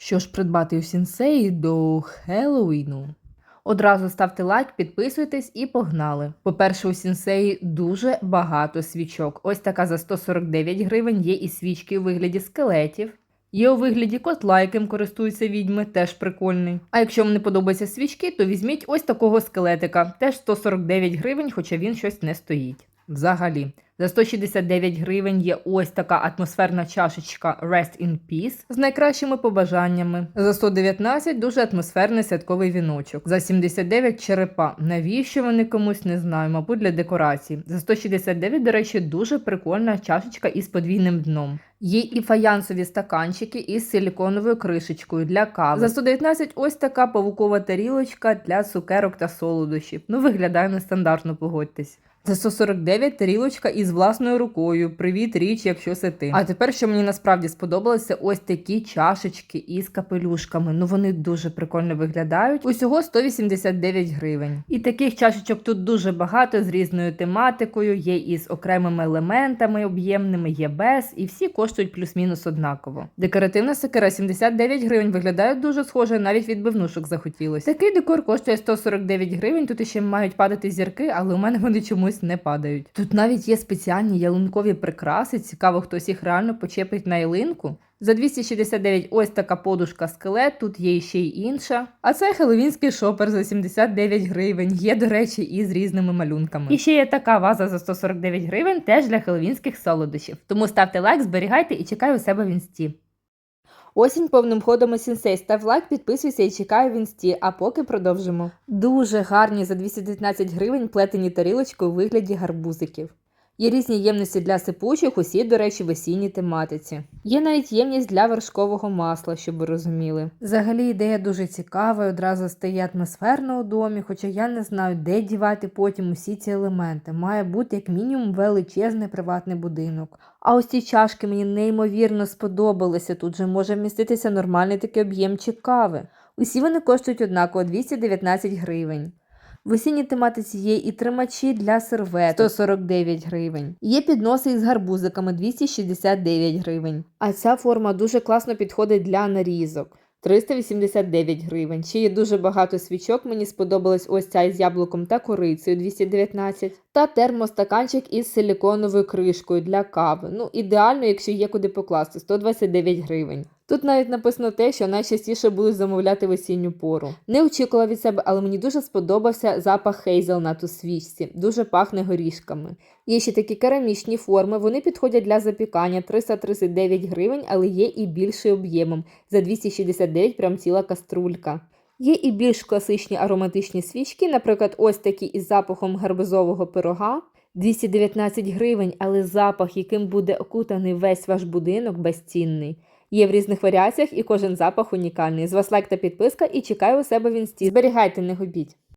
Що ж придбати у сінсеї до Хеллоуіну? Одразу ставте лайк, підписуйтесь і погнали. По-перше, у сінсеї дуже багато свічок. Ось така за 149 гривень є і свічки у вигляді скелетів. Є у вигляді котла, яким користуються відьми, теж прикольний. А якщо вам не подобаються свічки, то візьміть ось такого скелетика, теж 149 гривень, хоча він щось не стоїть. Взагалі, за 169 гривень є ось така атмосферна чашечка Rest in Peace з найкращими побажаннями. За 119 дуже атмосферний святковий віночок. За 79 черепа. Навіщо вони комусь не знаю, мабуть, для декорації. За 169, до речі, дуже прикольна чашечка із подвійним дном. Є і фаянсові стаканчики із силіконовою кришечкою для кави. За 119 ось така павукова тарілочка для цукерок та солодощів. Ну, виглядає нестандартно, погодьтесь. За 149 тарілочка із власною рукою. Привіт, річ, якщо це ти. А тепер, що мені насправді сподобалося, ось такі чашечки із капелюшками. Ну вони дуже прикольно виглядають. Усього 189 гривень. І таких чашечок тут дуже багато з різною тематикою. Є із окремими елементами об'ємними, є без, і всі коштують плюс-мінус однаково. Декоративна секера 79 гривень виглядає дуже схоже, навіть відбивнушок захотілося. Такий декор коштує 149 гривень. Тут іще мають падати зірки, але у мене вони чомусь не падають. Тут навіть є спеціальні ялинкові прикраси. Цікаво, хтось їх реально почепить на ялинку. За 269 ось така подушка скелет, тут є ще й інша. А це хеловінський шопер за 79 гривень. Є, до речі, і з різними малюнками. І ще є така ваза за 149 гривень, теж для хеловінських солодощів. Тому ставте лайк, зберігайте і чекаю у себе в інсті. Осінь повним ходом у сінсей. Став лайк, підписуйся і чекаю в інсті, а поки продовжимо. Дуже гарні за 219 гривень плетені тарілочки у вигляді гарбузиків. Є різні ємності для сипучих, усі, до речі, в осінній тематиці. Є навіть ємність для вершкового масла, щоб ви розуміли. Взагалі ідея дуже цікава, і одразу стає атмосферно у домі, хоча я не знаю, де дівати потім усі ці елементи. Має бути як мінімум величезний приватний будинок. А ось ці чашки мені неймовірно сподобалися. Тут же може вміститися нормальний такий об'ємчик кави. Усі вони коштують однаково 219 гривень. В осінній тематиці є і тримачі для сервет 149 гривень. Є підноси із гарбузиками 269 гривень. А ця форма дуже класно підходить для нарізок. 389 гривень. Ще є дуже багато свічок. Мені сподобалась ось ця із яблуком та корицею 219. Та термостаканчик із силіконовою кришкою для кави. Ну, ідеально, якщо є куди покласти 129 гривень. Тут навіть написано те, що найчастіше будуть замовляти в осінню пору. Не очікувала від себе, але мені дуже сподобався запах хейзелнат у свічці, дуже пахне горішками. Є ще такі керамічні форми, вони підходять для запікання 339 гривень, але є і більший об'ємом за 269 прям ціла каструлька. Є і більш класичні ароматичні свічки, наприклад, ось такі із запахом гарбузового пирога. 219 гривень, але запах, яким буде окутаний весь ваш будинок, безцінний. Є в різних варіаціях і кожен запах унікальний. З вас лайк та підписка і чекаю у себе в інсті. Зберігайте, не губіть.